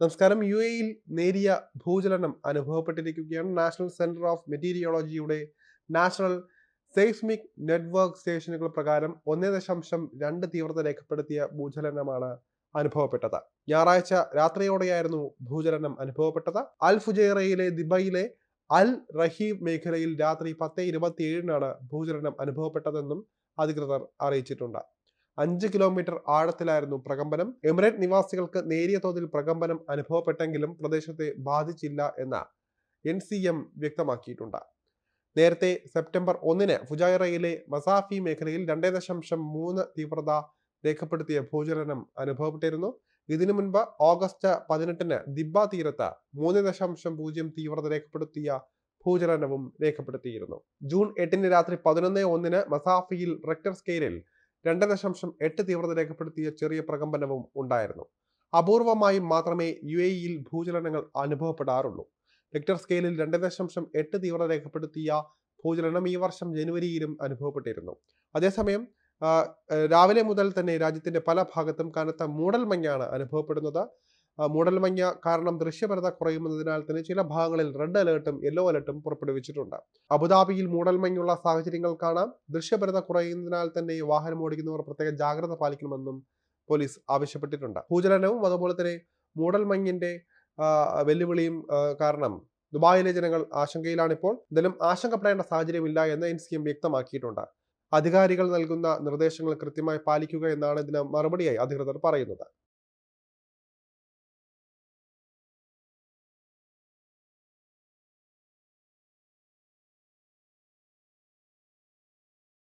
നമസ്കാരം യു എയിൽ നേരിയ ഭൂചലനം അനുഭവപ്പെട്ടിരിക്കുകയാണ്. നാഷണൽ സെന്റർ ഓഫ് മെറ്റീരിയോളജിയുടെ നാഷണൽ സെയ്സ്മിക് നെറ്റ്വർക്ക് സ്റ്റേഷനുകൾ പ്രകാരം ഒന്നേ ദശാംശം രണ്ട് തീവ്രത രേഖപ്പെടുത്തിയ ഭൂചലനമാണ് അനുഭവപ്പെട്ടത്. ഞായറാഴ്ച രാത്രിയോടെയായിരുന്നു ഭൂചലനം അനുഭവപ്പെട്ടത്. അൽ ഫുജൈറയിലെ ദിബയിലെ അൽ റഹീബ് മേഖലയിൽ രാത്രി പത്ത് ഇരുപത്തിയേഴിനാണ് ഭൂചലനം അനുഭവപ്പെട്ടതെന്നും അധികൃതർ അറിയിച്ചിട്ടുണ്ട്. അഞ്ച് കിലോമീറ്റർ ആഴത്തിലായിരുന്നു പ്രകമ്പനം. എമിറേറ്റ് നിവാസികൾക്ക് നേരിയ തോതിൽ പ്രകമ്പനം അനുഭവപ്പെട്ടെങ്കിലും പ്രദേശത്തെ ബാധിച്ചില്ല എന്ന് എൻ സി എം വ്യക്തമാക്കിയിട്ടുണ്ട്. നേരത്തെ സെപ്റ്റംബർ ഒന്നിന് ഫുജൈറയിലെ മസാഫി മേഖലയിൽ രണ്ടേ ദശാംശം മൂന്ന് തീവ്രത രേഖപ്പെടുത്തിയ ഭൂചലനം അനുഭവപ്പെട്ടിരുന്നു. ഇതിനു മുൻപ് ഓഗസ്റ്റ് പതിനെട്ടിന് ദിബ തീരത്ത് മൂന്ന് ദശാംശം പൂജ്യം തീവ്രത രേഖപ്പെടുത്തിയ ഭൂചലനവും രേഖപ്പെടുത്തിയിരുന്നു. ജൂൺ എട്ടിന് രാത്രി പതിനൊന്ന് ഒന്നിന് മസാഫിയിൽ റെക്ടർ സ്കെയിലിൽ രണ്ട് ദശാംശം എട്ട് തീവ്രത രേഖപ്പെടുത്തിയ ചെറിയ പ്രകമ്പനവും ഉണ്ടായിരുന്നു. അപൂർവമായി മാത്രമേ യു എ ഇയിൽ ഭൂചലനങ്ങൾ അനുഭവപ്പെടാറുള്ളൂ. റിക്ടർ സ്കെയിലിൽ രണ്ട് ദശാംശം എട്ട് തീവ്രത രേഖപ്പെടുത്തിയ ഭൂചലനം ഈ വർഷം ജനുവരിയിലും അനുഭവപ്പെട്ടിരുന്നു. അതേസമയം രാവിലെ മുതൽ തന്നെ രാജ്യത്തിന്റെ പല ഭാഗത്തും കനത്ത മൂടൽമഞ്ഞാണ് അനുഭവപ്പെടുന്നത്. മൂടൽമഞ്ഞ കാരണം ദൃശ്യപരത കുറയുന്നതിനാൽ തന്നെ ചില ഭാഗങ്ങളിൽ റെഡ് അലേർട്ടും യെല്ലോ അലേർട്ടും പുറപ്പെടുവിച്ചിട്ടുണ്ട്. അബുദാബിയിൽ മൂടൽമഞ്ഞുള്ള സാഹചര്യങ്ങൾ കാണാം. ദൃശ്യപരത കുറയുന്നതിനാൽ തന്നെ വാഹനം ഓടിക്കുന്നവർ പ്രത്യേക ജാഗ്രത പാലിക്കണമെന്നും പോലീസ് ആവശ്യപ്പെട്ടിട്ടുണ്ട്. ഭൂചലനവും അതുപോലെ തന്നെ മൂടൽമഞ്ഞിന്റെ വെല്ലുവിളിയും കാരണം ദുബായിലെ ജനങ്ങൾ ആശങ്കയിലാണിപ്പോൾ എന്തായാലും ആശങ്കപ്പെടേണ്ട സാഹചര്യമില്ല എന്ന് എൻ സി എം വ്യക്തമാക്കിയിട്ടുണ്ട്. അധികാരികൾ നൽകുന്ന നിർദ്ദേശങ്ങൾ കൃത്യമായി പാലിക്കുക എന്നാണ് ഇതിന് മറുപടിയായി അധികൃതർ പറയുന്നത്.